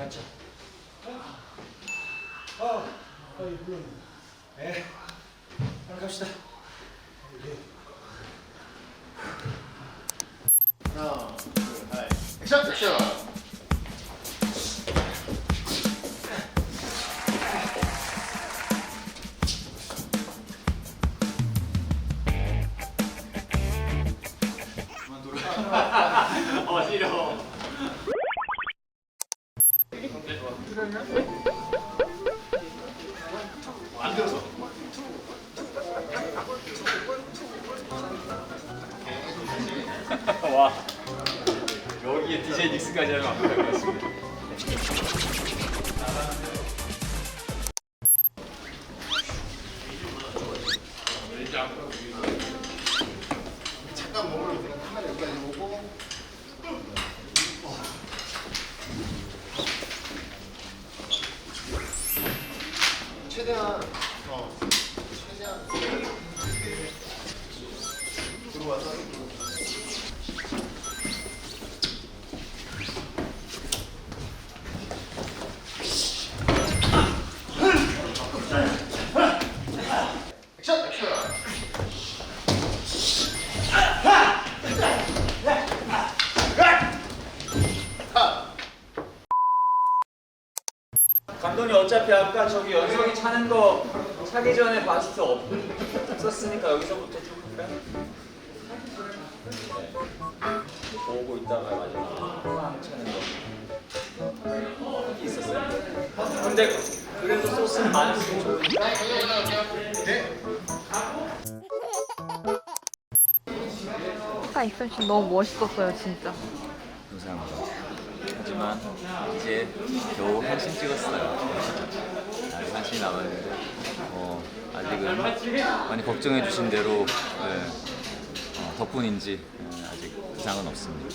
앉자. 아, 아이 물론. 네. 빨리 갑시다. 하나, 둘, 하이. 액션! 액션! 어지러 워. 안 들어서. 와 여기에 DJ 닉스까지 하면 완벽할 것 같습니다. 잠깐 있으니까 카메라 여기까지 오고. 최대한 어. 최대한 들어와서 감독님 어차피 아까 저기 연석이 차는 거 차기 전에 봤을 때 없었으니까 여기서부터 쭉 할까요? 네. 보고 있다가 마지막 빵 차는 거 있었어요. 근데 그래도 소스는 많았으면 좋으니까 스타 액션씬 너무 멋있었어요, 진짜. 감사합니다. 하지만 이제 겨우 한신 찍었어요. 아직 한신 남았는데 어, 아직은 많이 걱정해 주신 대로 예, 어, 덕분인지 예, 아직 부상은 없습니다.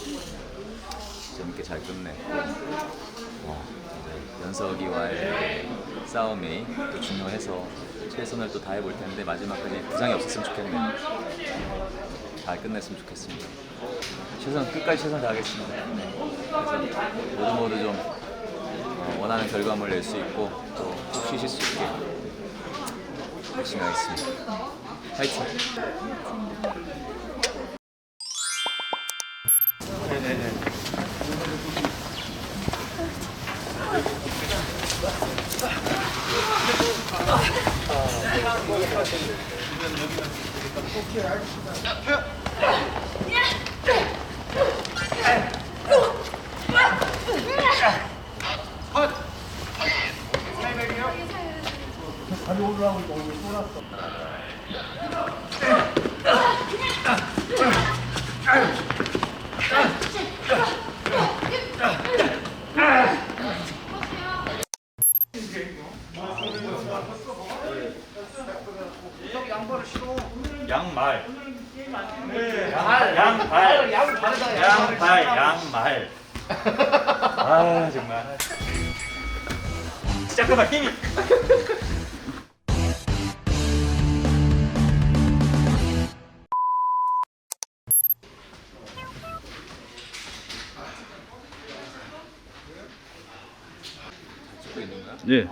재밌게 잘 끝냈고 어, 이제 연석이와의 싸움이 또 중요해서 최선을 또 다해 볼 텐데 마지막까지 부상이 없었으면 좋겠네요. 잘 끝냈으면 좋겠습니다. 최선 끝까지 최선 다하겠습니다. 네. 모두 모두 좀 어, 원하는 결과물 낼 수 있고 또푹 쉬실 수 있게 열심히 하겠습니다. 파이팅! 양말. 양, 양발. 양발, 양말. 아 정말. 잠깐만 힘이. 있는 거야? 네.